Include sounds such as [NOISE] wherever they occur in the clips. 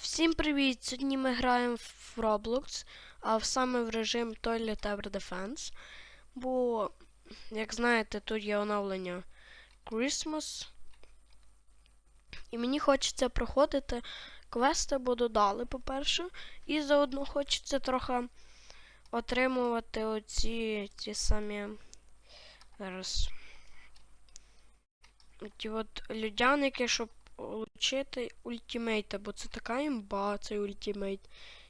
Всім привіт! Сьогодні ми граємо в Roblox, а саме в режим Toilet Tower Defense. Бо, як знаєте, тут є оновлення Christmas. І мені хочеться проходити квести, бо додали, по-перше. І заодно хочеться трохи отримувати оці ті самі. Зараз. Ті от людяники, щоб Учити ультимейта, бо це така імба, цей ультимейт.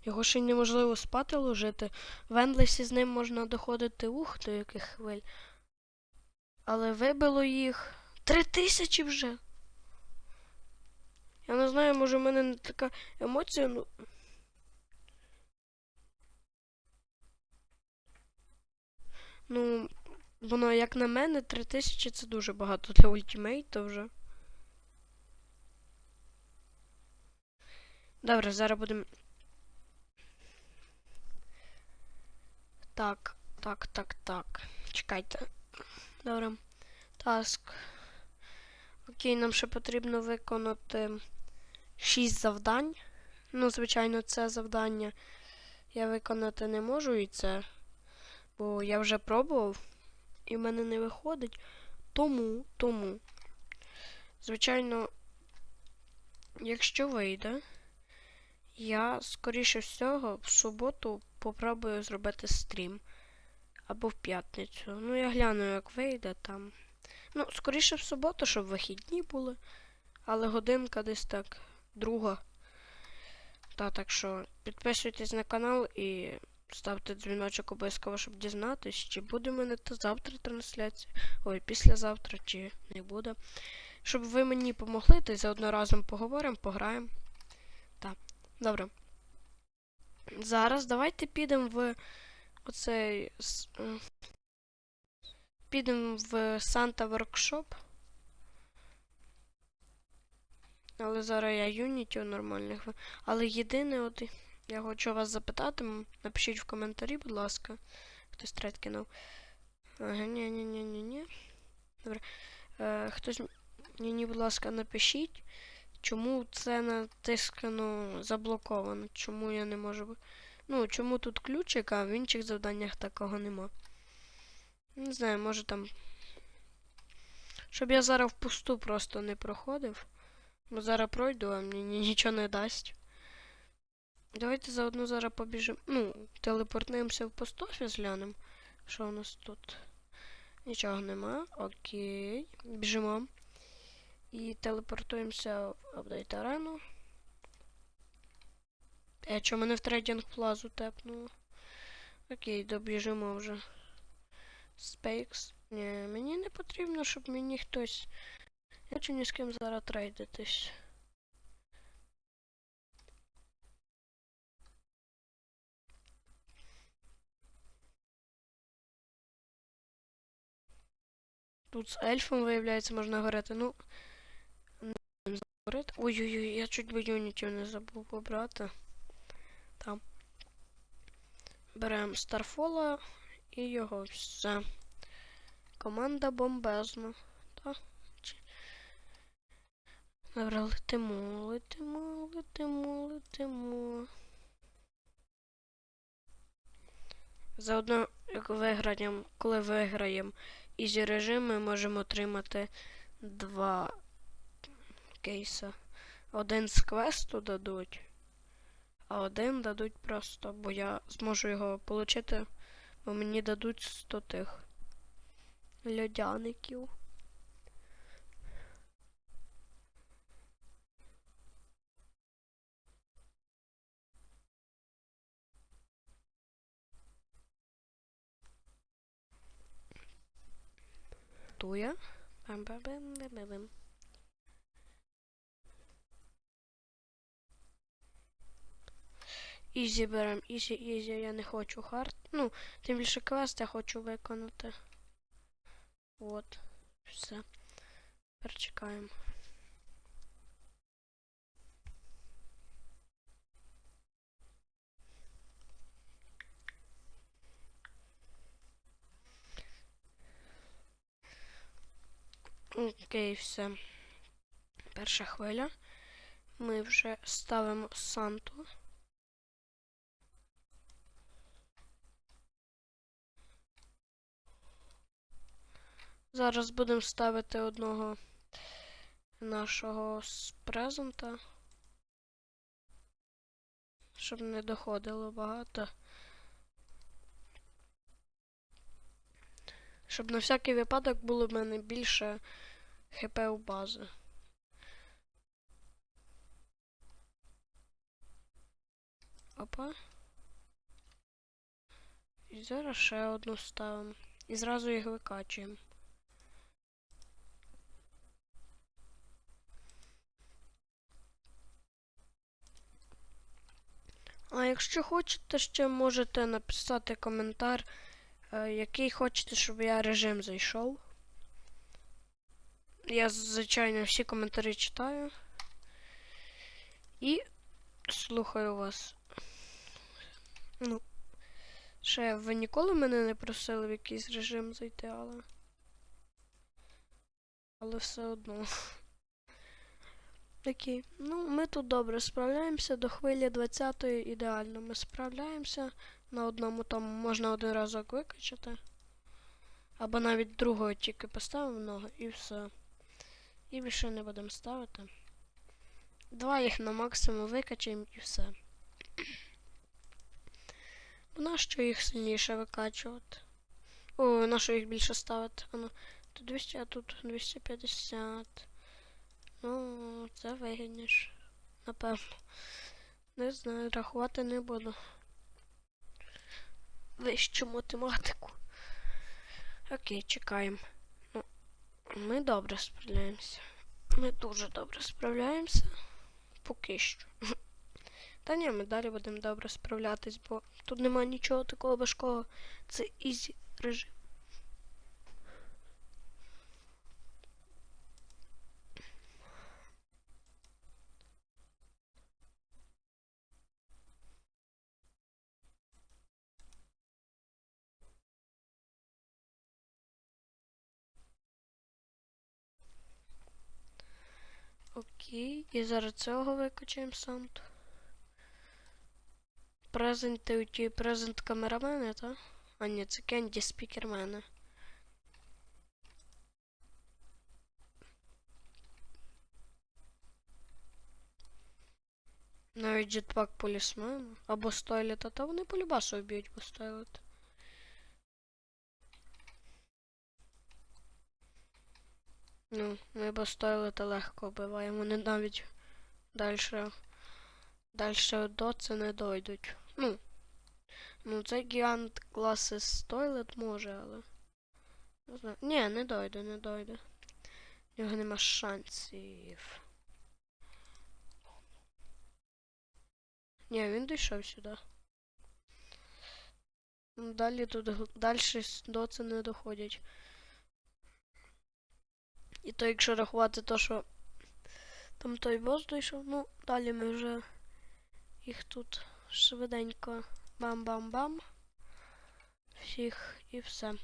Його ще й неможливо спати ложити. В Ендлесі з ним можна доходити ух до яких хвиль. Але вибило їх три тисячі вже. Я не знаю, може в мене не така емоція, ну. Ну, воно, як на мене, три тисячі це дуже багато для ультимейта вже. Добре, зараз будемо. Так, так, так, так. Чекайте. Добре. Таск. Окей, нам ще потрібно виконати 6 завдань. Ну, звичайно, це завдання я виконати не можу і це. Бо я вже пробував, і в мене не виходить. Тому, тому. Звичайно, якщо вийде. Я, скоріше всього, в суботу попробую зробити стрім. Або в п'ятницю. Ну, я гляну, як вийде там. Ну, скоріше в суботу, щоб вихідні були. Але годинка десь так, друга. Та, так що підписуйтесь на канал і ставте дзвіночок обов'язково, щоб дізнатись, чи буде мене та завтра трансляція. Ой, післязавтра, чи не буде. Щоб ви мені помогли, то й заодно разом поговоримо, пограємо. Добре. Зараз давайте підемо в оцей. е, Підемо в Санта Воркшоп. Але зараз я Unity у нормальних. Але єдине, от я хочу вас запитати, напишіть в коментарі, будь ласка. Хтось трет кинув. Ага, ні, ні, ні, ні, ні. Добре. Е, хтось. Ні, ні, будь ласка, напишіть. Чому це натискано заблоковано? Чому я не можу. Ну, чому тут ключик, а в інших завданнях такого нема? Не знаю, може там. Щоб я зараз впусту просто не проходив. Бо зараз пройду, а мені нічого не дасть. Давайте заодно зараз побіжимо. Ну, телепортнемося в постофіс глянемо. Що у нас тут? Нічого нема. Окей. Біжимо. І телепортуємося в апдейт арену. Е, чому мене в трейдинг плазу тепнуло? Окей, добіжимо вже. Спейкс. Ні, мені не потрібно, щоб мені хтось. Я хочу ні з ким зараз трейдитись. Тут з ельфом, виявляється, можна говорити. Ну. Ой-ой-ой, я чуть би юнітів не забув побрати. Там. Беремо Старфола і його все. Команда бомбезна. Та? Чи- Добре, летимо, летимо, летимо, летимо. Заодно, як виграємо, коли виграємо ізі режим, ми можемо отримати два кейса. Один з квесту дадуть, а один дадуть просто, бо я зможу його отримати, бо мені дадуть 100 тих льодяників. Туя. Бам-бам-бам-бам-бам. Ізі берем, ізі, ізі, я не хочу хард. Ну, тим більше квест я хочу виконати. От, все. Тепер чекаємо. Окей, все. Перша хвиля. ми вже ставимо Санту. Зараз будемо ставити одного нашого презента. Щоб не доходило багато. Щоб на всякий випадок було в мене більше хп у бази. Опа. І зараз ще одну ставимо. І зразу їх викачуємо. А якщо хочете, ще можете написати коментар, е, який хочете, щоб я режим зайшов. Я, звичайно, всі коментарі читаю. І слухаю вас. Ну, ще ви ніколи мене не просили в якийсь режим зайти, але. Але все одно. Окей. Ну, ми тут добре справляємося до хвилі 20-ї ідеально. Ми справляємося. На одному тому можна один разок викачати. Або навіть другого тільки поставимо ногу і все. І більше не будемо ставити. Два їх на максимум викачаємо і все. Нащо їх сильніше викачувати? О, нащо їх більше ставити? Ану, тут 200, а тут 250. Ну, це вигідніше. Напевно. Не знаю, рахувати не буду. Вищу математику. Окей, чекаємо. Ну, ми добре справляємося. Ми дуже добре справляємося. Поки що. [LAUGHS] Та ні, ми далі будемо добре справлятись, бо тут немає нічого такого важкого. Це ізі режим. Окей, і зараз цього викачаємо Санту. Презент у ті презент камерамени, та? А ні, це кенді спікермени. Навіть джетпак полісмена. Або стойлета, та вони полюбасу вб'ють, бо стойлет. Ну, ми бо стойлета легко вбиваємо, вони навіть дальше. Дальше до це не дойдуть. Ну. Ну, цей гігант класи стойлет може, але. Не знаю. Ні, не дойде, не дойде. У нього нема шансів. Ні, він дійшов сюди. Ну, Далі тут с- до це не доходять. І то, якщо рахувати то, що там той бос дійшов, ну, далі ми вже їх тут швиденько бам-бам-бам. Всіх і все.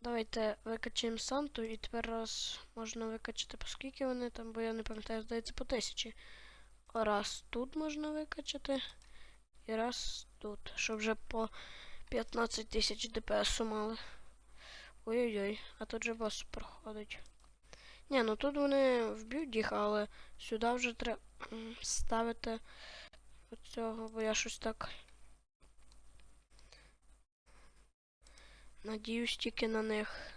Давайте викачаємо Санту і тепер раз можна викачати, по скільки вони там, бо я не пам'ятаю, здається, по тисячі. Раз тут можна викачати. І раз тут. Щоб вже по 15 тисяч ДПС мали. Ой-ой-ой, а тут же бос проходить. Ні, ну тут вони вб'ють їх, але сюди вже треба ставити оцього, бо я щось так. Надіюсь тільки на них.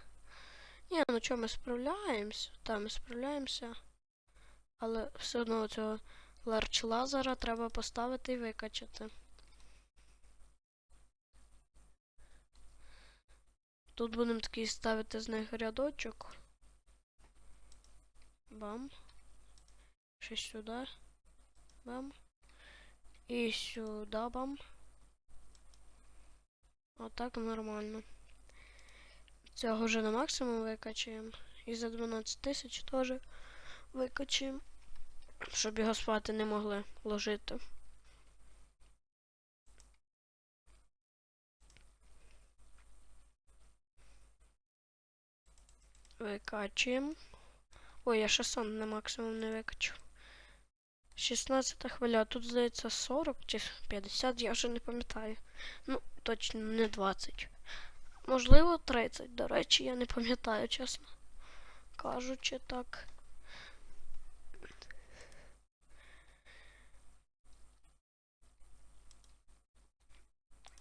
Ні, ну чого, ми справляємося. Та, ми справляємося. Але все одно цього ларч лазера треба поставити і викачати. Тут будемо такий ставити з них рядочок. Бам. Ще сюди. Бам. І сюди бам. Отак нормально. Цього вже на максимум викачаємо. І за 12 тисяч теж викачаємо. Щоб його спати не могли ложити. Викачуємо. Ой, я ще сон на максимум не викачу. 16 хвиля. Тут, здається, 40 чи 50, я вже не пам'ятаю. Ну, точно не 20. Можливо, 30, до речі, я не пам'ятаю, чесно. Кажучи так.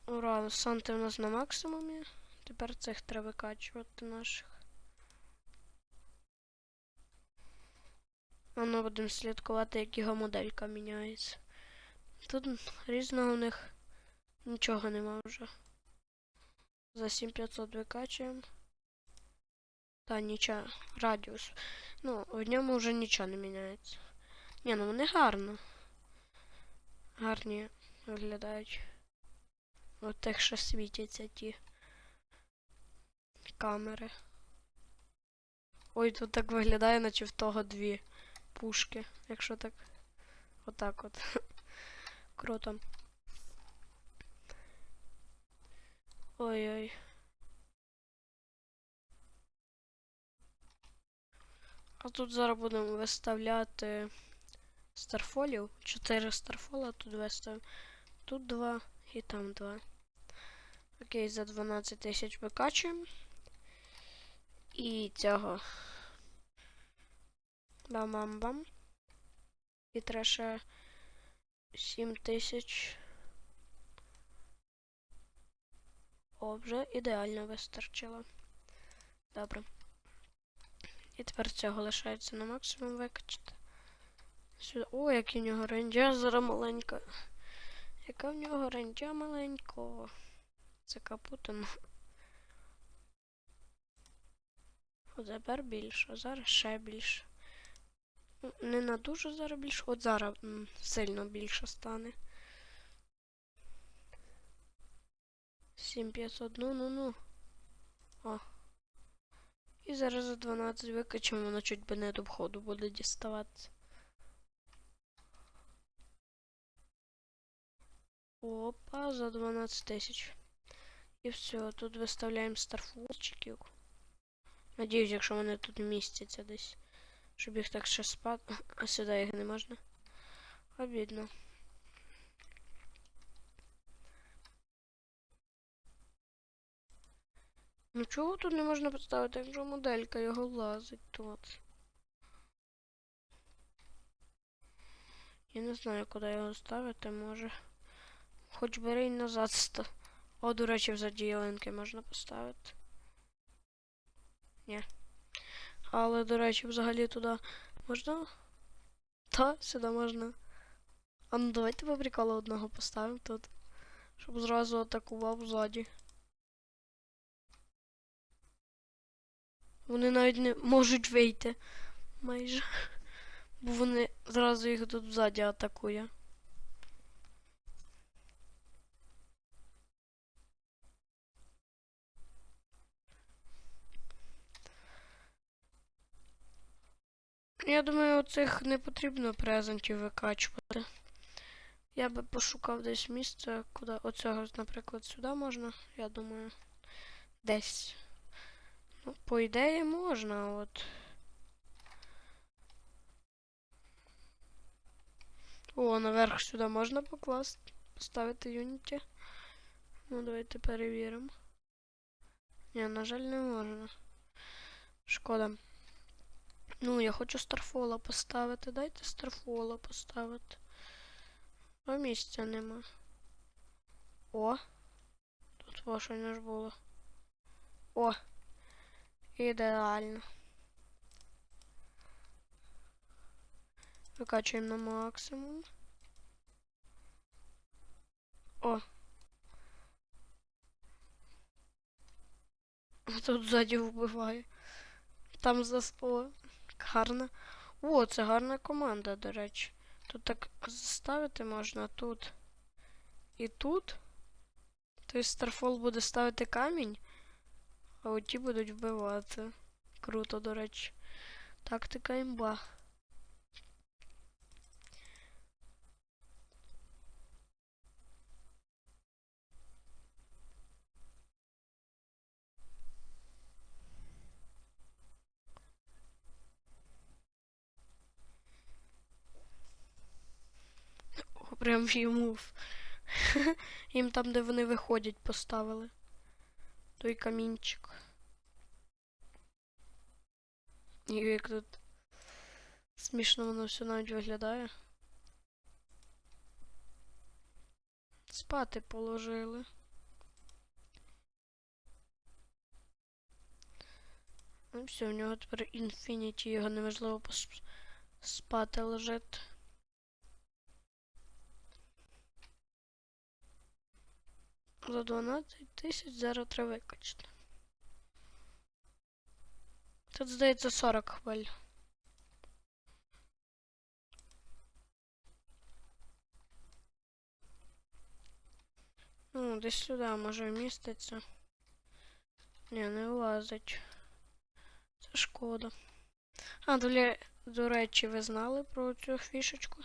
Ура, санти у нас на максимумі. Тепер цих треба викачувати наших. Ну будемо слідкувати, як його моделька міняється. Тут різного у них нічого нема вже. За 7500 викачуємо. Та нічого. Радіус. Ну, в ньому вже нічого не міняється. Ні, ну вони гарно. Гарні виглядають. От тих, що світяться ті камери. Ой, тут так виглядає, наче в того дві пушки, якщо так. Отак от. [LAUGHS] Круто. Ой-ой. А тут зараз будемо виставляти старфолів. Чотири старфола тут виставимо. Тут два і там два. Окей, за 12 тисяч викачуємо. І цього. Бам-бам-бам. І треба ще 7 тисяч. О, вже ідеально вистачило. Добре. І тепер цього лишається на максимум викачати. Сюди. О, який в нього рендя зараз маленька. Яка в нього рендя маленького. Це капутано. От тепер більше, зараз ще більше. Не на дуже зараз більше, от зараз сильно більше стане. 7500, ну ну ну. О. І зараз за 12 викачемо, воно чуть би не до входу буде діставатися. Опа, за 12 тисяч. І все, тут виставляємо старфолчиків. Надіюсь, якщо вони тут містяться десь. Щоб їх так ще спати. [LAUGHS] А сюди їх не можна. Обідно. Ну чого тут не можна поставити, якщо моделька його лазить тут? Я не знаю, куди його ставити, може. Хоч бери й назад ста. О, до речі, взаді ялинки можна поставити. Ні. Але, до речі, взагалі туди можна? Та, сюди можна. А ну давайте по приколу одного поставимо тут. Щоб зразу атакував ззаді. Вони навіть не можуть вийти. Майже. Бо вони зразу їх тут ззаді атакує. Я думаю, оцих не потрібно презентів викачувати. Я би пошукав десь місце, куди оцього, наприклад, сюди можна, я думаю. Десь. Ну, по ідеї можна, от. О, наверх сюди можна покласти. Поставити юніті. Ну, давайте перевіримо. Ні, на жаль, не можна. Шкода. Ну, я хочу старфола поставити. Дайте старфола поставити. А місця нема. О! Тут ваше не ж було. О! Ідеально. Викачуємо на максимум. О! Тут ззаді вбиває. Там заспо. Гарна. О, це гарна команда, до речі. Тут так ставити можна тут і тут. Тобто Старфол буде ставити камінь, а оті будуть вбивати. Круто, до речі. Тактика імба. Прям йому. [LAUGHS] Їм там, де вони виходять, поставили. Той камінчик. І як тут смішно воно все навіть виглядає. Спати положили. Ну все, в нього тепер інфініті, його неможливо спати лежати. За 12 тисяч зараз треба викачати. Тут, здається, 40 хвиль. Ну, десь сюди може вміститься. Ні, не влазить. Це шкода. А, до, до речі, ви знали про цю фішечку?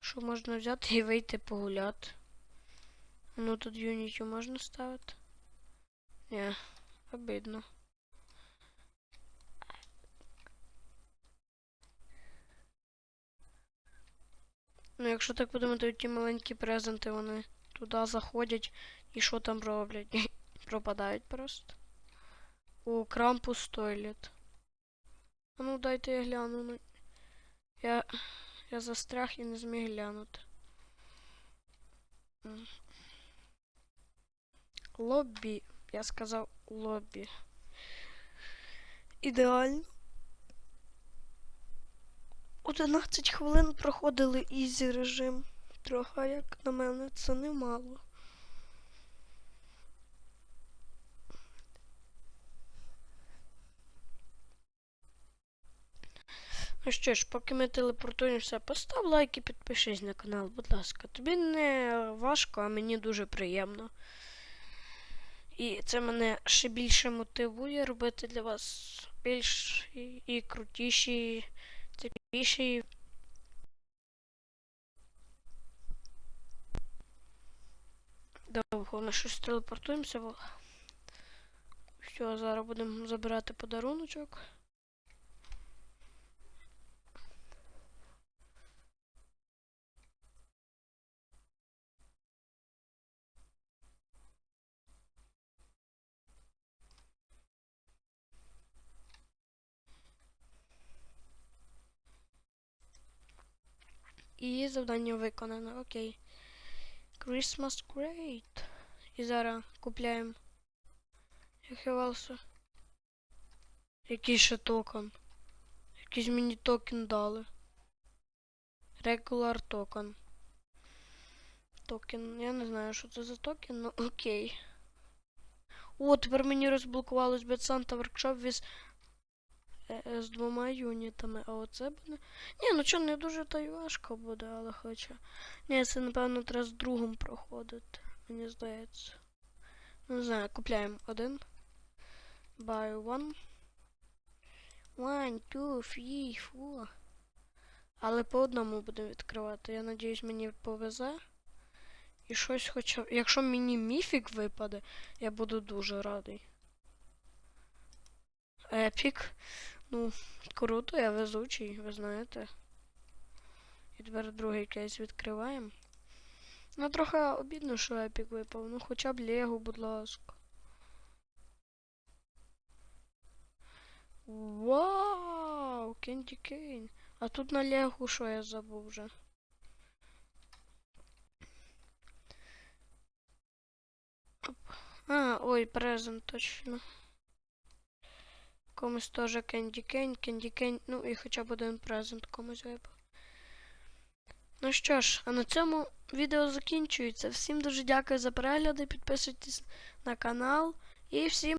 Що можна взяти і вийти погуляти. Ну тут Unity можна ставити? Ні, обидно. Ну, якщо так подумати, ті маленькі презенти, вони туди заходять і що там роблять? [LAUGHS] Пропадають просто. О, Крампус Тойлет. А ну дайте я гляну. Ну, я, я застряг і не зміг глянути. М. Лоббі. Я сказав лоббі. Ідеально. 11 хвилин проходили ізі режим. Трохи, як на мене, це немало. Ну що ж, поки ми телепортуємося, постав лайк і підпишись на канал, будь ласка. Тобі не важко, а мені дуже приємно. І це мене ще більше мотивує робити для вас більш і, крутіші, цікавіші. Довго ми щось телепортуємося. Все, зараз будемо забирати подаруночок. І завдання виконано. Окей. Christmas Great. І зараз купляємо. Хевелсу. Який ще токен. Якийсь мені токен дали. Regular токен. Токен. Я не знаю, що це за токен, ну окей. О, тепер мені розблокувалось Bad Santa Workshop with, з двома юнітами. А оце буде. Ні, ну що, не дуже та й важко буде, але хоча. Ні, це напевно треба з другом проходити, мені здається. Не знаю, купляємо один. Buy one. One, two, three, four. Але по одному будемо відкривати. Я надіюсь, мені повезе. І щось хоча. Якщо мені міфік випаде, я буду дуже радий. Епік. Ну, круто, я везучий, ви знаєте. І тепер другий кейс відкриваємо. Ну, трохи обідно, що епік випав. Ну, хоча б Лего, будь ласка. Вау! Кенді Кейн. А тут на Лего що я забув вже? А, ой, презент точно. Комусь теж Кенді Кейн, Кенді Кейн, ну і хоча б один презент комусь випав. Ну що ж, а на цьому відео закінчується. Всім дуже дякую за перегляди, підписуйтесь на канал і всім.